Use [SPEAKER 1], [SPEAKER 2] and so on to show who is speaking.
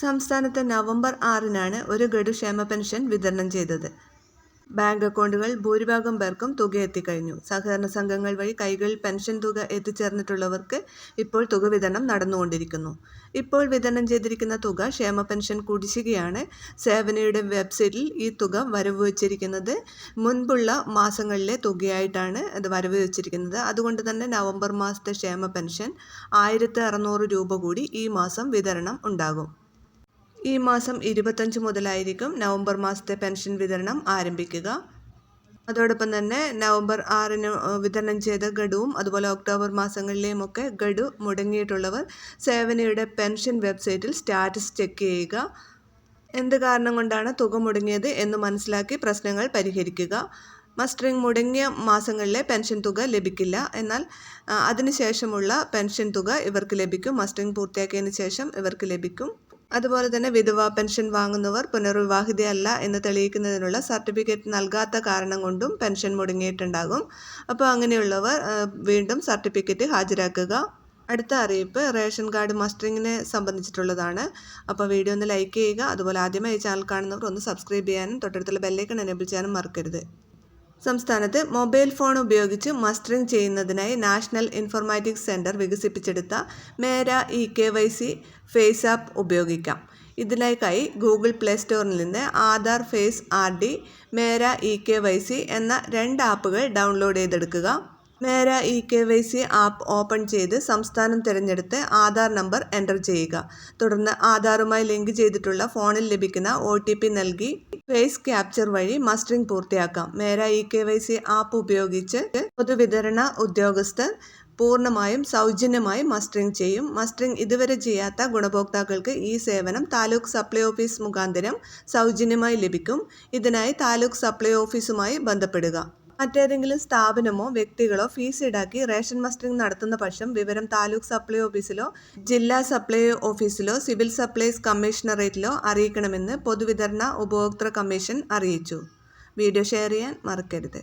[SPEAKER 1] സംസ്ഥാനത്ത് നവംബർ ആറിനാണ് ഒരു ഗഡു ക്ഷേമ പെൻഷൻ വിതരണം ചെയ്തത്. ബാങ്ക് അക്കൗണ്ടുകൾ ഭൂരിഭാഗം പേർക്കും തുക എത്തിക്കഴിഞ്ഞു. സഹകരണ സംഘങ്ങൾ വഴി കൈകളിൽ പെൻഷൻ തുക എത്തിച്ചേർന്നിട്ടുള്ളവർക്ക് ഇപ്പോൾ തുക വിതരണം നടന്നുകൊണ്ടിരിക്കുന്നു. ഇപ്പോൾ വിതരണം ചെയ്തിരിക്കുന്ന തുക ക്ഷേമ പെൻഷൻ കുടിശ്ശികയാണ്. സേവനയുടെ വെബ്സൈറ്റിൽ ഈ തുക വരവ് വച്ചിരിക്കുന്നത് മുൻപുള്ള മാസങ്ങളിലെ തുകയായിട്ടാണ് അത് വരവ് വച്ചിരിക്കുന്നത് അതുകൊണ്ട് തന്നെ നവംബർ മാസത്തെ ക്ഷേമ പെൻഷൻ ആയിരത്തി രൂപ കൂടി ഈ മാസം വിതരണം ഉണ്ടാകും. ഈ മാസം ഇരുപത്തഞ്ച് മുതലായിരിക്കും നവംബർ മാസത്തെ പെൻഷൻ വിതരണം ആരംഭിക്കുക. അതോടൊപ്പം തന്നെ നവംബർ ആറിന് വിതരണം ചെയ്ത ഗഡുവും അതുപോലെ ഒക്ടോബർ മാസങ്ങളിലെയും ഒക്കെ ഗഡു മുടങ്ങിയിട്ടുള്ളവർ സേവനയുടെ പെൻഷൻ വെബ്സൈറ്റിൽ സ്റ്റാറ്റസ് ചെക്ക് ചെയ്യുക. എന്ത് കാരണം കൊണ്ടാണ് തുക മുടങ്ങിയത് എന്ന് മനസ്സിലാക്കി പ്രശ്നങ്ങൾ പരിഹരിക്കുക. മസ്റ്ററിംഗ് മുടങ്ങിയ മാസങ്ങളിലെ പെൻഷൻ തുക ലഭിക്കില്ല. എന്നാൽ അതിനുശേഷമുള്ള പെൻഷൻ തുക ഇവർക്ക് ലഭിക്കും. മസ്റ്ററിംഗ് പൂർത്തിയാക്കിയതിന് ശേഷം ഇവർക്ക് ലഭിക്കും. അതുപോലെ തന്നെ വിധവാ പെൻഷൻ വാങ്ങുന്നവർ പുനർവിവാഹിതയല്ല എന്ന് തെളിയിക്കുന്നതിനുള്ള സർട്ടിഫിക്കറ്റ് നൽകാത്ത കാരണം കൊണ്ടും പെൻഷൻ മുടങ്ങിയിട്ടുണ്ടാകും. അപ്പോൾ അങ്ങനെയുള്ളവർ വീണ്ടും സർട്ടിഫിക്കറ്റ് ഹാജരാക്കുക. അടുത്ത അറിയിപ്പ് റേഷൻ കാർഡ് മസ്റ്ററിങ്ങിനെ സംബന്ധിച്ചിട്ടുള്ളതാണ്. അപ്പോൾ വീഡിയോ ഒന്ന് ലൈക്ക് ചെയ്യുക. അതുപോലെ ആദ്യമായി ഈ ചാനൽ കാണുന്നവർ ഒന്ന് സബ്സ്ക്രൈബ് ചെയ്യാനും തൊട്ടടുത്തുള്ള ബെല്ലൈക്കൺ എനേബിൾ ചെയ്യാനും മറക്കരുത്. സംസ്ഥാനത്ത് മൊബൈൽ ഫോൺ ഉപയോഗിച്ച് മസ്റ്ററിംഗ് ചെയ്യുന്നതിനായി നാഷണൽ ഇൻഫോർമാറ്റിക്സ് സെന്റർ വികസിപ്പിച്ചെടുത്ത Mera E K Y C face app ഉപയോഗിക്കാം. ഇതിലേക്കായി ഗൂഗിൾ പ്ലേ സ്റ്റോറിൽ നിന്ന് Aadhaar face R D Mera E K Y C എന്ന രണ്ട് ആപ്പുകൾ ഡൗൺലോഡ് ചെയ്തെടുക്കുക. Mera E K Y C app open ചെയ്ത് സംസ്ഥാനം തിരഞ്ഞെടുത്ത് ആധാർ നമ്പർ എന്റർ ചെയ്യുക. തുടർന്ന് ആധാറുമായി ലിങ്ക് ചെയ്തിട്ടുള്ള ഫോണിൽ ലഭിക്കുന്ന ഒ ടി പി നൽകി ഫേസ് ക്യാപ്ചർ വഴി മസ്റ്ററിംഗ് പൂർത്തിയാക്കാം. Mera E K Y C app ഉപയോഗിച്ച് പൊതുവിതരണ ഉദ്യോഗസ്ഥർ പൂർണമായും സൗജന്യമായി മസ്റ്ററിംഗ് ചെയ്യും. മസ്റ്ററിംഗ് ഇതുവരെ ചെയ്യാത്ത ഗുണഭോക്താക്കൾക്ക് ഈ സേവനം താലൂക്ക് സപ്ലൈ ഓഫീസ് മുഖാന്തരം സൗജന്യമായി ലഭിക്കും. ഇതിനായി താലൂക്ക് സപ്ലൈ ഓഫീസുമായി ബന്ധപ്പെടുക. മറ്റേതെങ്കിലും സ്ഥാപനമോ വ്യക്തികളോ ഫീസ് ഈടാക്കി റേഷൻ മസ്റ്ററിംഗ് നടത്തുന്ന പക്ഷം വിവരം താലൂക്ക് സപ്ലൈ ഓഫീസിലോ ജില്ലാ സപ്ലൈ ഓഫീസിലോ സിവിൽ സപ്ലൈസ് കമ്മീഷണറേറ്റിലോ അറിയിക്കണമെന്ന് പൊതുവിതരണ ഉപഭോക്തൃ കമ്മീഷൻ അറിയിച്ചു. വീഡിയോ ഷെയർ ചെയ്യാൻ മറക്കരുത്.